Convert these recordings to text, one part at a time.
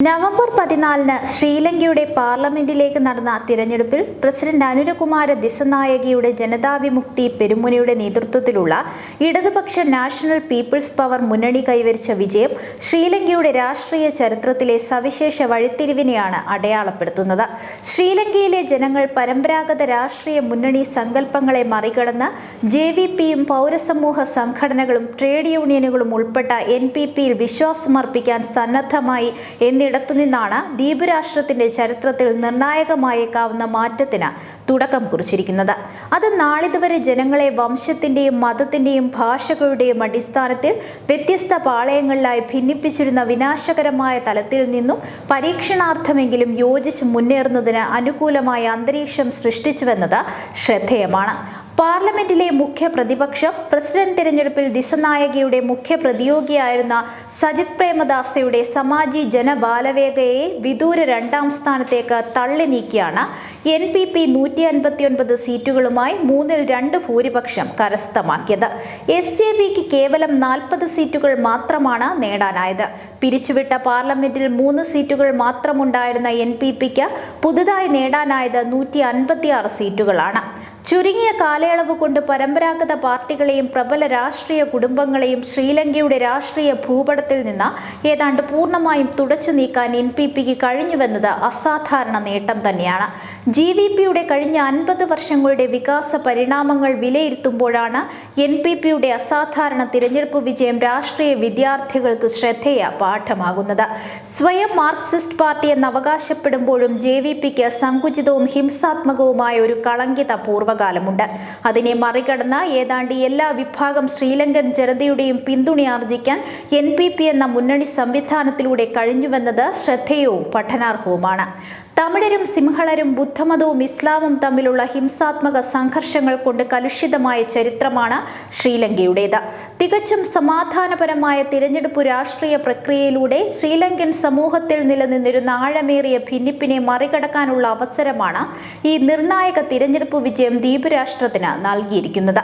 November പതിനാലിന് ശ്രീലങ്കയുടെ പാർലമെന്റിലേക്ക് നടന്ന തിരഞ്ഞെടുപ്പിൽ പ്രസിഡന്റ് അനുരകുമാര ദിസനായകിയുടെ ജനതാവിമുക്തി പെരുമുനയുടെ നേതൃത്വത്തിലുള്ള ഇടതുപക്ഷ നാഷണൽ പീപ്പിൾസ് പവർ മുന്നണി കൈവരിച്ച വിജയം ശ്രീലങ്കയുടെ രാഷ്ട്രീയ ചരിത്രത്തിലെ സവിശേഷ വഴിത്തിരിവിനെയാണ് അടയാളപ്പെടുത്തുന്നത്. ശ്രീലങ്കയിലെ ജനങ്ങൾ പരമ്പരാഗത രാഷ്ട്രീയ മുന്നണി സങ്കല്പങ്ങളെ മറികടന്ന് ജെ വി പിയും പൗരസമൂഹ സംഘടനകളും ട്രേഡ് യൂണിയനുകളും ഉൾപ്പെട്ട എൻ പി പിയിൽ വിശ്വാസമർപ്പിക്കാൻ സന്നദ്ധമായി എന്നിടത്തുനിന്നാണ് ദ്വീപരാഷ്ട്രത്തിന്റെ ചരിത്രത്തിൽ നിർണായകമായേക്കാവുന്ന മാറ്റത്തിന് തുടക്കം കുറിച്ചിരിക്കുന്നത്. അത് നാളിതുവരെ ജനങ്ങളെ വംശത്തിന്റെയും മതത്തിന്റെയും ഭാഷകളുടെയും അടിസ്ഥാനത്തിൽ വ്യത്യസ്ത പാളയങ്ങളിലായി ഭിന്നിപ്പിച്ചിരുന്ന വിനാശകരമായ തലത്തിൽ നിന്നും പരീക്ഷണാർത്ഥമെങ്കിലും യോജിച്ച് മുന്നേറുന്നതിന് അനുകൂലമായ അന്തരീക്ഷം സൃഷ്ടിച്ചുവെന്നത് ശ്രദ്ധേയമാണ്. പാർലമെന്റിലെ മുഖ്യ പ്രതിപക്ഷം പ്രസിഡന്റ് തിരഞ്ഞെടുപ്പിൽ ദിശനായകയുടെ മുഖ്യ പ്രതിയോഗിയായിരുന്ന സജിത് പ്രേമദാസയുടെ സമാജി ജനബാലവേഗയെ വിദൂര രണ്ടാം സ്ഥാനത്തേക്ക് തള്ളി നീക്കിയാണ് എൻ പി പി നൂറ്റി അൻപത്തിയൊൻപത് സീറ്റുകളുമായി മൂന്നിൽ രണ്ട് ഭൂരിപക്ഷം കരസ്ഥമാക്കിയത്. എസ് ജെ പിക്ക് കേവലം നാൽപ്പത് സീറ്റുകൾ മാത്രമാണ് നേടാനായത്. പിരിച്ചുവിട്ട പാർലമെന്റിൽ മൂന്ന് സീറ്റുകൾ മാത്രമുണ്ടായിരുന്ന എൻ പി പിക്ക് പുതുതായി നേടാനായത് നൂറ്റി അൻപത്തിയാറ് സീറ്റുകളാണ്. ചുരുങ്ങിയ കാലയളവ് കൊണ്ട് പരമ്പരാഗത പാർട്ടികളെയും പ്രബല രാഷ്ട്രീയ കുടുംബങ്ങളെയും ശ്രീലങ്കയുടെ രാഷ്ട്രീയ ഭൂപടത്തിൽ നിന്ന് ഏതാണ്ട് പൂർണമായും തുടച്ചു നീക്കാൻ എൻ പി പിക്ക് കഴിഞ്ഞുവെന്നത് അസാധാരണ നേട്ടം തന്നെയാണ്. ജി വി പിയുടെ കഴിഞ്ഞ അൻപത് വർഷങ്ങളുടെ വികാസ പരിണാമങ്ങൾ വിലയിരുത്തുമ്പോഴാണ് എൻ പി പിയുടെ അസാധാരണ തിരഞ്ഞെടുപ്പ് വിജയം രാഷ്ട്രീയ വിദ്യാർത്ഥികൾക്ക് ശ്രദ്ധേയ പാഠമാകുന്നത്. സ്വയം മാർക്സിസ്റ്റ് പാർട്ടി എന്ന് അവകാശപ്പെടുമ്പോഴും ജെ വി പിക്ക് സങ്കുചിതവും ഹിംസാത്മകവുമായ ഒരു കളങ്കിത പൂർവകാലമുണ്ട് അതിനെ മറികടന്ന് ഏതാണ്ട് എല്ലാ വിഭാഗം ശ്രീലങ്കൻ ജനതയുടെയും പിന്തുണയാർജിക്കാൻ എൻ പി പി എന്ന മുന്നണി സംവിധാനത്തിലൂടെ കഴിഞ്ഞുവെന്നത് ശ്രദ്ധേയവും പഠനാർഹവുമാണ്. തമിഴരും സിംഹളരും ബുദ്ധമതവും ഇസ്ലാമും തമ്മിലുള്ള ഹിംസാത്മക സംഘർഷങ്ങൾ കൊണ്ട് കലുഷിതമായ ചരിത്രമാണ് ശ്രീലങ്കയുടേത്. തികച്ചും സമാധാനപരമായ തിരഞ്ഞെടുപ്പ് രാഷ്ട്രീയ പ്രക്രിയയിലൂടെ ശ്രീലങ്കൻ സമൂഹത്തിൽ നിലനിന്നിരുന്ന ആഴമേറിയ ഭിന്നിപ്പിനെ മറികടക്കാനുള്ള അവസരമാണ് ഈ നിർണായക തിരഞ്ഞെടുപ്പ് വിജയം ദ്വീപ് രാഷ്ട്രത്തിന് നൽകിയിരിക്കുന്നത്.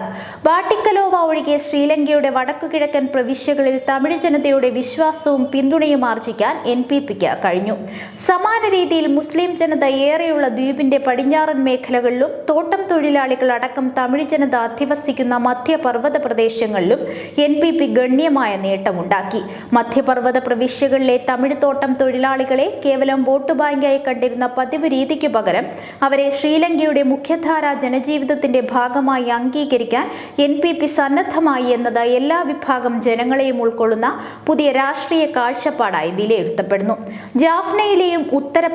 വാട്ടിക്കലോവ ഒഴികെ ശ്രീലങ്കയുടെ വടക്കുകിഴക്കൻ പ്രവിശ്യകളിൽ തമിഴ് ജനതയുടെ വിശ്വാസവും പിന്തുണയും ആർജിക്കാൻ എൻ പി പിക്ക് കഴിഞ്ഞു. സമാന രീതിയിൽ മുസ്ലിം ജനത ഏറെയുള്ള ദ്വീപിന്റെ പടിഞ്ഞാറൻ മേഖലകളിലും തോട്ടം തൊഴിലാളികൾ അടക്കം തമിഴ് ജനത അധിവസിക്കുന്ന മധ്യപർവത പ്രദേശങ്ങളിലും എൻ പി പി ഗണ്യമായ നേട്ടമുണ്ടാക്കി. മധ്യപർവത പ്രവിശ്യകളിലെ തമിഴ് തോട്ടം തൊഴിലാളികളെ കേവലം വോട്ട് ബാങ്കായി കണ്ടിരുന്ന പതിവ് രീതിക്ക് പകരം അവരെ ശ്രീലങ്കയുടെ മുഖ്യധാരാ ജനജീവിതത്തിന്റെ ഭാഗമായി അംഗീകരിക്കാൻ എൻ പി പി സന്നദ്ധമായി എന്നത് എല്ലാ വിഭാഗം ജനങ്ങളെയും ഉൾക്കൊള്ളുന്ന പുതിയ രാഷ്ട്രീയ കാഴ്ചപ്പാടായി വിലയിരുത്തപ്പെടുന്നു. ജാഫ്നയിലെയും ഉത്തര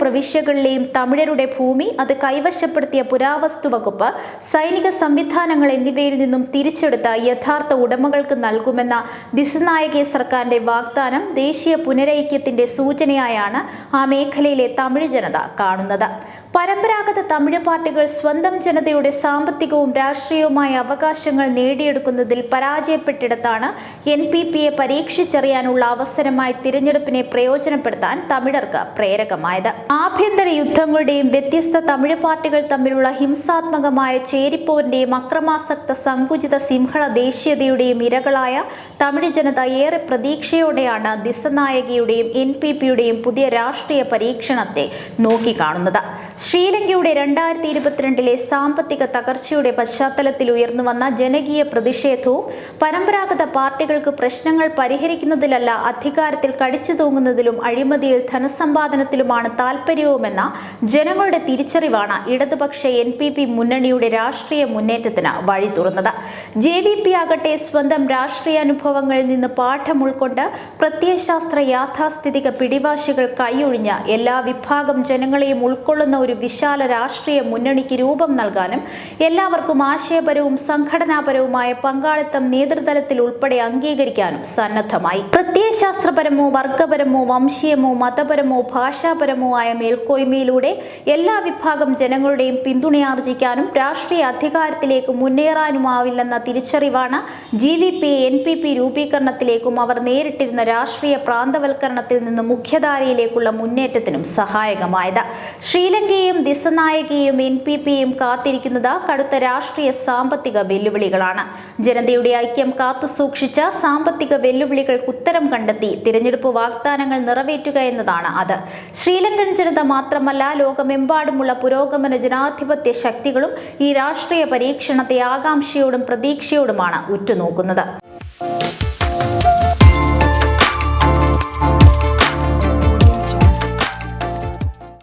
പ്രവിശ്യകളിലെയും തമിഴരുടെ ഭൂമി അത് കൈവശപ്പെടുത്തിയ പുരാവസ്തു വകുപ്പ് സൈനിക സംവിധാനങ്ങൾ എന്നിവയിൽ നിന്നും തിരിച്ചെടുത്ത യഥാർത്ഥ ഉടമകൾക്ക് നൽകുമെന്ന ദിസനായകെ സർക്കാരിന്റെ വാഗ്ദാനം ദേശീയ പുനരൈക്യത്തിന്റെ സൂചനയായാണ് ആ മേഖലയിലെ തമിഴ് ജനത കാണുന്നത്. പരമ്പരാഗത തമിഴ് പാർട്ടികൾ സ്വന്തം ജനതയുടെ സാമ്പത്തികവും രാഷ്ട്രീയവുമായ അവകാശങ്ങൾ നേടിയെടുക്കുന്നതിൽ പരാജയപ്പെട്ടിടത്താണ് എൻ പി പിയെ പരീക്ഷിച്ചറിയാനുള്ള അവസരമായി തിരഞ്ഞെടുപ്പിനെ പ്രയോജനപ്പെടുത്താൻ തമിഴർക്ക് പ്രേരകമായത്. ആഭ്യന്തര യുദ്ധങ്ങളുടെയും വ്യത്യസ്ത തമിഴ് പാർട്ടികൾ തമ്മിലുള്ള ഹിംസാത്മകമായ ചേരിപ്പോരിന്റെയും അക്രമാസക്ത സങ്കുചിത സിംഹള ദേശീയതയുടെയും ഇരകളായ തമിഴ് ജനത ഏറെ പ്രതീക്ഷയോടെയാണ് ദിസനായകയുടെയും എൻ പി പിയുടെയും പുതിയ രാഷ്ട്രീയ പരീക്ഷണത്തെ നോക്കിക്കാണുന്നത്. ശ്രീലങ്കയുടെ രണ്ടായിരത്തി ഇരുപത്തിരണ്ടിലെ സാമ്പത്തിക തകർച്ചയുടെ പശ്ചാത്തലത്തിൽ ഉയർന്നുവന്ന ജനകീയ പ്രതിഷേധവും പരമ്പരാഗത പാർട്ടികൾക്ക് പ്രശ്നങ്ങൾ പരിഹരിക്കുന്നതിലല്ല അധികാരത്തിൽ കടിച്ചു തൂങ്ങുന്നതിലും അഴിമതിയിൽ ധനസമ്പാദനത്തിലുമാണ് താല്പര്യവുമെന്ന ജനങ്ങളുടെ തിരിച്ചറിവാണ് ഇടതുപക്ഷ എൻ പി പി മുന്നണിയുടെ രാഷ്ട്രീയ മുന്നേറ്റത്തിന് വഴി തുറന്നത്. ജെ വി പി ആകട്ടെ സ്വന്തം രാഷ്ട്രീയാനുഭവങ്ങളിൽ നിന്ന് പാഠം ഉൾക്കൊണ്ട് പ്രത്യയശാസ്ത്ര യാഥാസ്ഥിതിക പിടിവാശികൾ കൈയൊഴിഞ്ഞ് എല്ലാ വിഭാഗം ജനങ്ങളെയും ഉൾക്കൊള്ളുന്ന ഒരു വിശാല രാഷ്ട്രീയ മുന്നണിക്ക് രൂപം നൽകാനും എല്ലാവർക്കും ആശയപരവും സംഘടനാപരവുമായ പങ്കാളിത്തം നേതൃതലത്തിൽ ഉൾപ്പെടെ അംഗീകരിക്കാനും സന്നദ്ധമായി. പ്രത്യയശാസ്ത്രപരമോ വർഗപരമോ വംശീയമോ മതപരമോ ഭാഷാപരമോ ആയ മേൽക്കോയ്മയിലൂടെ എല്ലാ വിഭാഗം ജനങ്ങളുടെയും പിന്തുണയാർജിക്കാനും രാഷ്ട്രീയ അധികാരത്തിലേക്ക് മുന്നേറാനുമാവില്ലെന്ന തിരിച്ചറിവാണ് G V P N P P രൂപീകരണത്തിലേക്കും അവർ നേരിട്ടിരുന്ന രാഷ്ട്രീയ പ്രാന്തവൽക്കരണത്തിൽ നിന്ന് മുഖ്യധാരയിലേക്കുള്ള മുന്നേറ്റത്തിനും സഹായകമായത്. ശ്രീലങ്കയിൽ ശ്രീലങ്കയും ദിസനായകിയും എൻ പി പിയും കാത്തിരിക്കുന്നത് കടുത്ത രാഷ്ട്രീയ സാമ്പത്തിക വെല്ലുവിളികളാണ്. ജനതയുടെ ഐക്യം കാത്തുസൂക്ഷിച്ച സാമ്പത്തിക വെല്ലുവിളികൾക്ക് ഉത്തരം കണ്ടെത്തി തിരഞ്ഞെടുപ്പ് വാഗ്ദാനങ്ങൾ നിറവേറ്റുക എന്നതാണ് അത്. ശ്രീലങ്കൻ ജനത മാത്രമല്ല ലോകമെമ്പാടുമുള്ള പുരോഗമന ജനാധിപത്യ ശക്തികളും ഈ രാഷ്ട്രീയ പരീക്ഷണത്തെ ആകാംക്ഷയോടും പ്രതീക്ഷയോടുമാണ് ഉറ്റുനോക്കുന്നത്.